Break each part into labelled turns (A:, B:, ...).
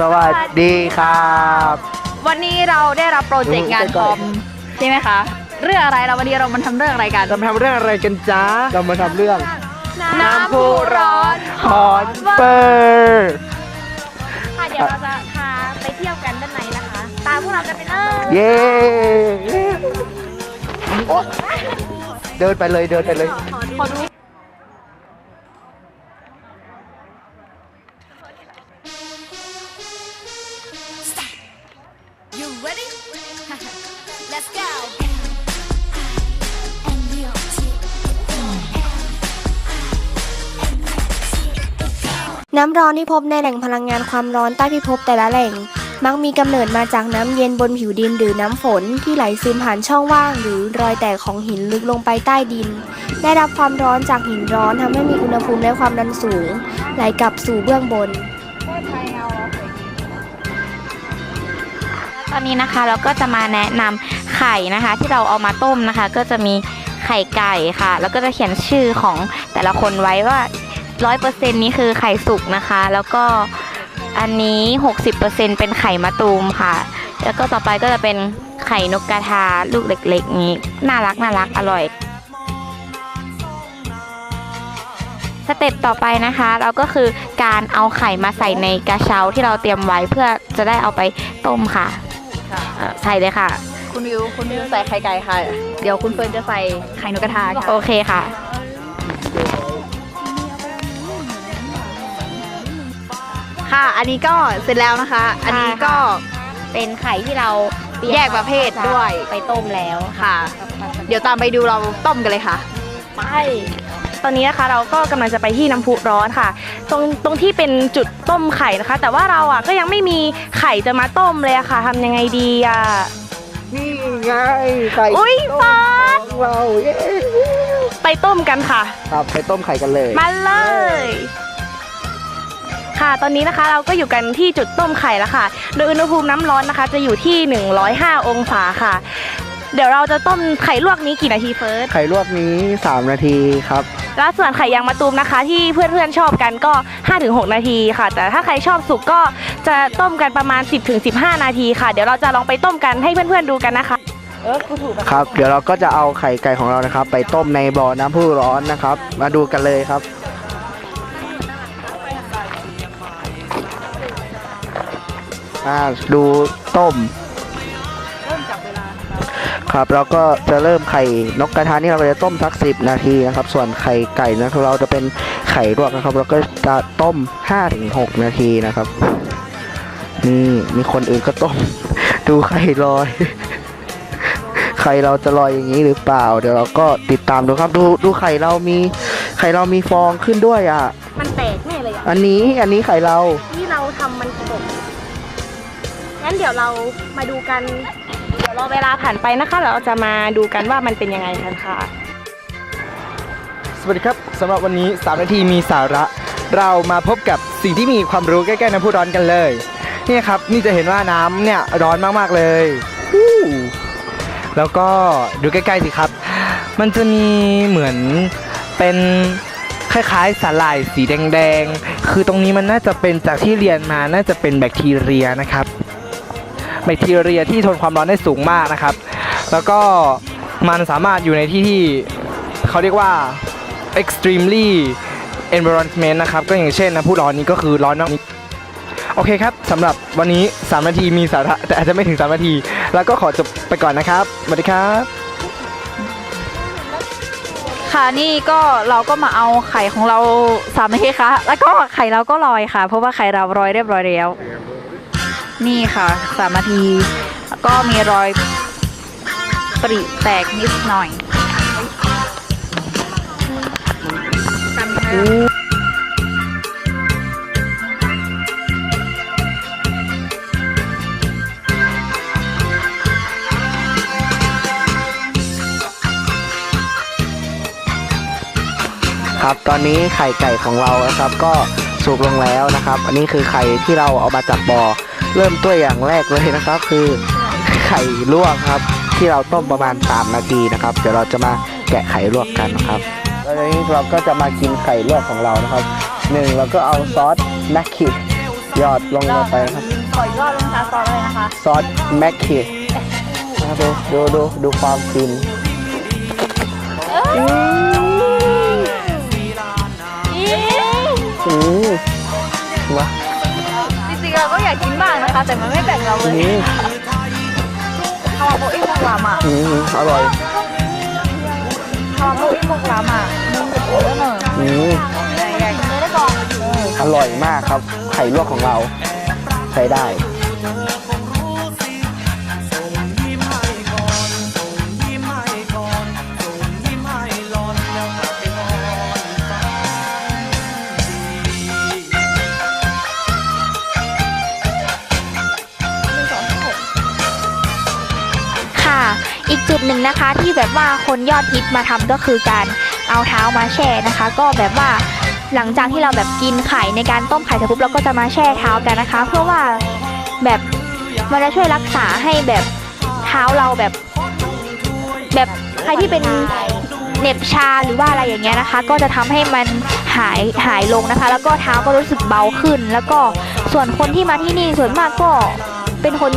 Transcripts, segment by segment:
A: สวัสดีครับ
B: วันนี้เราได้รับโปรเจกต์งานคอมใช่ไหมคะ เรื่องอะไรเราวันนี้เรามาทำเรื่องอะไรกัน
A: จะมาทำเรื่องอะไรกันจ๊ะเรามาทำเรื่อง
B: น้ำพุร้อน
A: ฮอนเปอร์
B: ค่ะเดี๋ยวเราจะพาไปเที่ยวกันด้านในนะคะ ตามพวกเรากันไปเลย
A: เย้โอ๊ยเดินไปเลยเดินไปเลย
B: ขอดู
C: ready? Let's go.
D: น้ำร้อนที่พบในแหล่งพลังงานความร้อนใต้พิภพแต่ละแหล่ง มักมีกำเนิดมาจากน้ำเย็นบนผิวดินหรือน้ำฝนที่ไหลซึมผ่านช่องว่าง หรือรอยแตกของหินลึกลงไปใต้ดิน ได้รับความร้อนจากหินร้อนทำให้มีอุณหภูมิและความดันสูง ไหลกลับสู่เบื้องบน
E: อนนี้นะคะเราก็จะมาแนะนำไข่นะคะ ที่เราเอามาต้มนะคะ ก็จะมีไข่ไก่ค่ะ แล้วก็จะเขียนชื่อของแต่ละคนไว้ว่าร้อยเปอร์เซ็นนี้คือไข่สุกนะคะ แล้วก็อันนี้60%เป็นไข่มะตูมค่ะ แล้วก็ต่อไปก็จะเป็นไข่นกกระทาลูกเล็กๆนี้น่ารักน่ารักอร่อยสเต็ปต่อไปนะคะ เราก็คือการเอาไข่มาใส่ในกระเช้าที่เราเตรียมไว้เพื่อจะได้เอาไปต้มค่ะ เอ่อใส่เลยค่ะ
B: คุณวิวคุณวิวใส่ไข่ไก่ค่ะ เดี๋ยวคุณเฟิร์นจะใส่ไข่นกกระทาค่ะ
E: โอเคค่ะ
B: ค่ะ อันนี้ก็เสร็จแล้วนะคะ อันนี้ก็
E: เป็นไข่ที่เราเตรียม
B: แยกประเภทด้วย
E: ไปต้มแล้ว
B: ค่ะ เดี๋ยวตามไปดูเราต้มกันเลยค่ะ
F: ไป ตอนนี้นะคะเราก็กำลังจะไปที่น้ำพุร้อนค่ะ ตรงตรงที่เป็นจุดต้มไข่นะคะ แต่ว่าเราอะก็ยังไม่มีไข่จะมาต้มเลยอะค่ะทำยังไงดีอะ
A: นี่ไงไข่
F: อุ๊ย
A: ต้ม
F: ฟาด
A: ของเราเย้
F: ไปต้มกันค่ะ
A: ครับไปต้มไข่กันเลย
F: มาเลย ค่ะตอนนี้นะคะเราก็อยู่กันที่จุดต้มไข่แล้วค่ะ โดยอุณหภูมิน้ำร้อนนะคะ จะอยู่ที่ 105 องศาค่ะ เดี๋ยวเราจะต้มไข่ลวกนี้กี่นาทีเฟิร์ส
A: ไข่ลวกนี้ 3 นาทีครับ
F: แล้วส่วนไข่ยางมะตูมนะคะ ที่เพื่อนๆชอบกันก็ 5-6 นาทีค่ะ แต่ถ้าใครชอบสุกก็จะต้มกันประมาณ 10-15 นาทีค่ะ เดี๋ยวเราจะลองไปต้มกันให้เพื่อนๆดูกันนะคะ
A: ครับเดี๋ยวเราก็จะเอาไข่ไก่ของเรานะครับ ไปต้มในบ่อน้ำพุร้อนนะครับ มาดูกันเลยครับอ่าดูต้ม ครับเราก็จะเริ่มไข่นกกระทานี่เราก็จะต้มสักสิบนาทีนะครับ ส่วนไข่ไก่นะครับเราจะเป็นไข่ลวกนะครับ เราก็จะต้มห้าถึงหกนาทีนะครับ นี่มีคนอื่นก็ต้ม ดูไข่ลอย ไข่เราจะลอยอย่างนี้หรือเปล่า เดี๋ยวเราก็ติดตามดูครับ ดูดูไข่เรามี ไข่เรามีฟองขึ้นด้วยอะ
F: มันแตกแน่เลยอะ
A: อันนี้อันนี้ไข่เรา
F: ที่เราทำมันตกงั้นเดี๋ยวเรามาดูกันเดี๋ยว รอเวลาผ่านไปนะคะแล้วเราจะมาดูกันว่ามันเป็นยังไงกันค่ะ
G: สวัสดีครับสำหรับวันนี้ 3 นาทีมีสาระ เรามาพบกับสิ่งที่มีความรู้ใกล้ๆน้ำพุร้อนกันเลย นี่ครับนี่จะเห็นว่าน้ำเนี่ยร้อนมากๆเลยแล้วก็ดูใกล้ๆสิครับ มันจะมีเหมือนเป็นคล้ายๆสาหร่ายสีแดงๆ คือตรงนี้มันน่าจะเป็นจากที่เรียนมาน่าจะเป็นแบคทีเรียนะครับ แบคทีเรียที่ทนความร้อนได้สูงมากนะครับ แล้วก็มันสามารถอยู่ในที่ที่เขาเรียกว่า extremely environment นะครับ ก็อย่างเช่นนะผู้ร้อนนี้ก็คือร้อนมากโอเคครับสำหรับวันนี้ 3 นาทีมีสาระแต่อาจจะไม่ถึง 3 นาที แล้วก็ขอจบไปก่อนนะครับสวัสดีครับ
B: ค่ะนี่ก็เราก็มาเอาไข่ของเราสามนาทีคะแล้วก็ไข่เราก็ลอยค่ะ เพราะว่าไข่เราลอยเรียบร้อยแล้ว นี่ค่ะสามนาที ก็มีรอยปริแตกนิดหน่อย
A: ครับตอนนี้ไข่ไก่ของเรานะครับก็สุกลงแล้วนะครับ อันนี้คือไข่ที่เราเอามาจากบ่อ เริ่มตัวอย่างแรกเลยนะครับ คือไข่ลวกครับ ที่เราต้มประมาณ 3 นาทีนะครับ เดี๋ยวเราจะมาแกะไข่ลวกกันนะครับแล้วทีนี้เราก็จะมากินไข่ลวกของเรานะครับหนึ่งเราก็เอาซอสแมคคิยอดลงลงไปนะครับ
B: ขออีกรอบนึงค่ะซอสเลยนะคะ
A: ซอสแม็กคีนะครับดูดูดูดูความฟิน
B: แต่มันไม่แบ่งเราเล
A: อื
B: ย
A: ม
B: คาวาโบอิโมกลามา
A: อืมอร่อย
B: คาวาโบอิโมกลามามึงเยอะหน่อย
A: อืม
B: ใหญ่ๆกินได้ก่อน
A: อร่อยมากครับ ไข่ลวกของเรา ใช้ได้
H: หนึ่งนะคะ ที่แบบว่าคนยอดฮิตมาทำก็คือการเอาเท้ามาแช่นะคะ ก็แบบว่าหลังจากที่เราแบบกินไข่ในการต้มไข่เสร็จปุ๊บเราก็จะมาแช่เท้ากันนะคะ เพื่อว่าแบบมันจะช่วยรักษาให้แบบเท้าเราแบบ แบบใครที่เป็นเน็บชาหรือว่าอะไรอย่างเงี้ยนะคะ ก็จะทำให้มันหายหายลงนะคะ แล้วก็เท้าก็รู้สึกเบาขึ้น แล้วก็ส่วนคนที่มาที่นี่ส่วนมากก็เป็นคน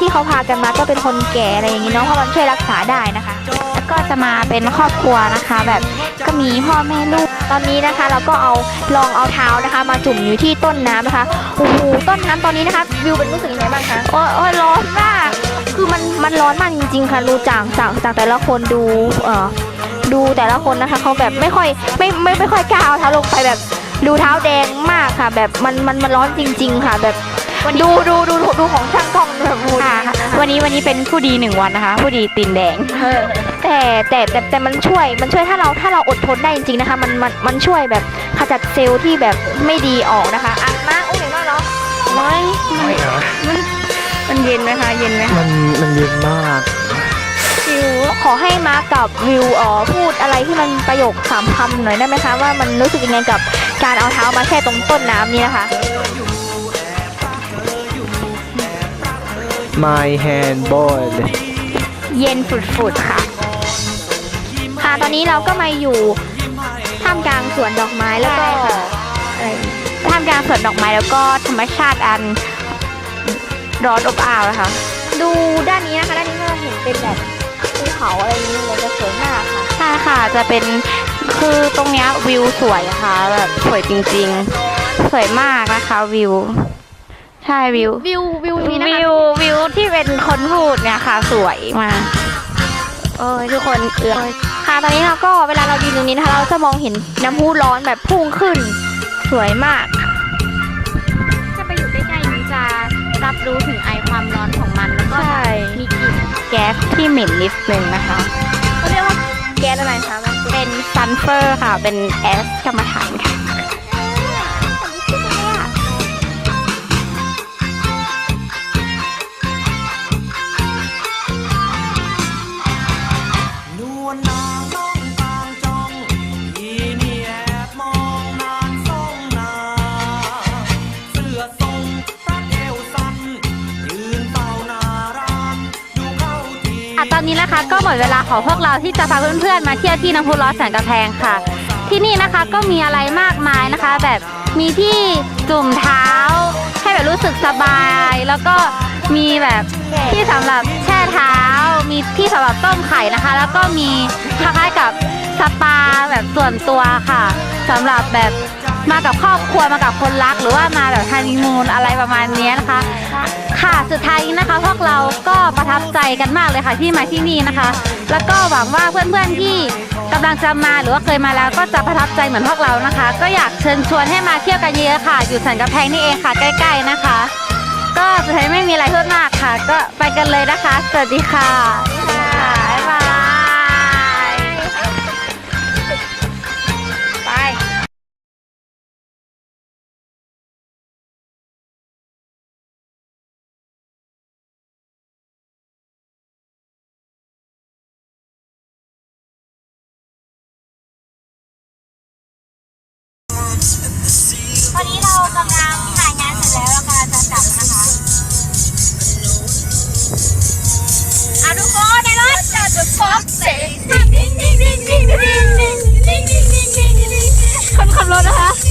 H: ที่เขาพากันมาก็เป็นคนแก่อะไรอย่างงี้เนาะเพราะมันช่วยรักษาได้นะคะ แล้วก็จะมาเป็นครอบครัวนะคะ แบบก็มีพ่อแม่ลูกตอนนี้นะคะ เราก็เอาลองเอาเท้านะคะ มาจุ่มอยู่ที่ต้นน้ำนะคะโอ้โหต้นน้ำตอนนี้นะคะวิวเป็นรู้สึกยังไงบ้างคะโอ้ยโอ้ยร้อนมากคือมันมันร้อนมากจริง ๆ ค่ะดูจากจากจากแต่ละคนดูเอ่อดูแต่ละคนนะคะเขาแบบไม่ค่อยไม่ไม่ไม่ค่อยกล้าเอาเท้าลงไปแบบดูเท้าแดงมากค่ะ แบบมันมันมันร้อนจริง ๆ ค่ะ แบบ ดูดูดูดูของช่างกล้องแบบดูดีค่ะ
I: วันนี้วันนี้เป็นผู้ดีหนึ่งวันนะคะ ผู้ดีตีนแดง
H: แต่แต่แต่แต่มันช่วยมันช่วยถ้าเราถ้าเราอดทนได้จริงๆนะคะ มันมันมันช่วยแบบขจัดเซลล์ที่แบบไม่ดีออกนะคะอะมาอุ้มหน่อยว่าเนาะ
I: ไม่มันเย็นไหมคะเย็นไหม
G: มันมันเย็นมาก
H: วิวขอให้มากับวิวเอ๋อพูดอะไรที่มันประโยคสามคำหน่อยได้ไหมคะว่ามันรู้สึกยังไงกับการเอาเท้ามาแช่ตรงต้นน้ำนี้นะคะ
G: My hand boy
H: เย็นฝุดๆค่ะ ค่ะตอนนี้เราก็มาอยู่ท่ามกลางสวนดอกไม้แล้วก็อะไรท่ามกลางสวนดอกไม้แล้วก็ธรรมชาติอันร้อนอบอ้าวนะคะ ดูด้านนี้นะคะด้านนี้ก็เห็นเป็นแบบภูเขาอะไรอย่างนี้เลยจะสวยมากค่ะ
I: ใช่ค่ะจะเป็นคือตรงเนี้ยวิวสวยนะคะแบบสวยจริงๆ สวยมากนะคะวิว ใช่วิว
H: วิววิวนี้นะคะ
I: วิววิวที่เป็นคนพูดเนี่ยค่ะ สวยมากเออทุกคนเอือ
H: ค่ะตอนนี้เราก็เวลาเรายืนตรงนี้นะคะ เราจะมองเห็นน้ำพุร้อนแบบพุ่งขึ้น สวยมากค่ะ
I: ถ้าไปอยู่ใกล้ๆนี้จะรับรู้ถึงไอความร้อนของมันแล้วก็
H: ใช่
I: มีกลิ่นแก๊สที่เหม็นนิดนึงนะคะ
H: เขาเรียกว่าแก๊สอะไรคะมัน
I: เป็นซันเฟอร์ค่ะ เป็นแอสกรรมฐานค่ะ ตอนนี้นะคะก็หมดเวลาของพวกเราที่จะพาเพื่อนๆมาเที่ยวที่น้ำพุร้อนแสนกระแพงค่ะ ที่นี่นะคะก็มีอะไรมากมายนะคะ แบบมีที่จุ่มเท้า ให้แบบรู้สึกสบาย แล้วก็ มีแบบที่สำหรับแช่เท้า มีที่สำหรับต้มไข่นะคะ แล้วก็มีคล้ายๆกับสปาแบบส่วนตัวค่ะสำหรับแบบมากับครอบครัวมากับคนรัก หรือว่ามาแบบฮันนีมูนอะไรประมาณนี้นะคะ ค่ะสุดท้ายนะคะ พวกเราก็ประทับใจกันมากเลยค่ะที่มาที่นี่นะคะ แล้วก็หวังว่าเพื่อนๆที่กำลังจะมาหรือว่าเคยมาแล้วก็จะประทับใจเหมือนพวกเรานะคะ ก็อยากเชิญชวนให้มาเที่ยวกันเยอะค่ะ อยู่สันกำแพงนี่เองค่ะ ใกล้ ๆนะคะ ก็สุดท้ายไม่มีอะไรเพิ่มมากค่ะ ก็ไปกันเลยนะคะ สวัสดีค่ะ อบเสกคนขับรถนะคะ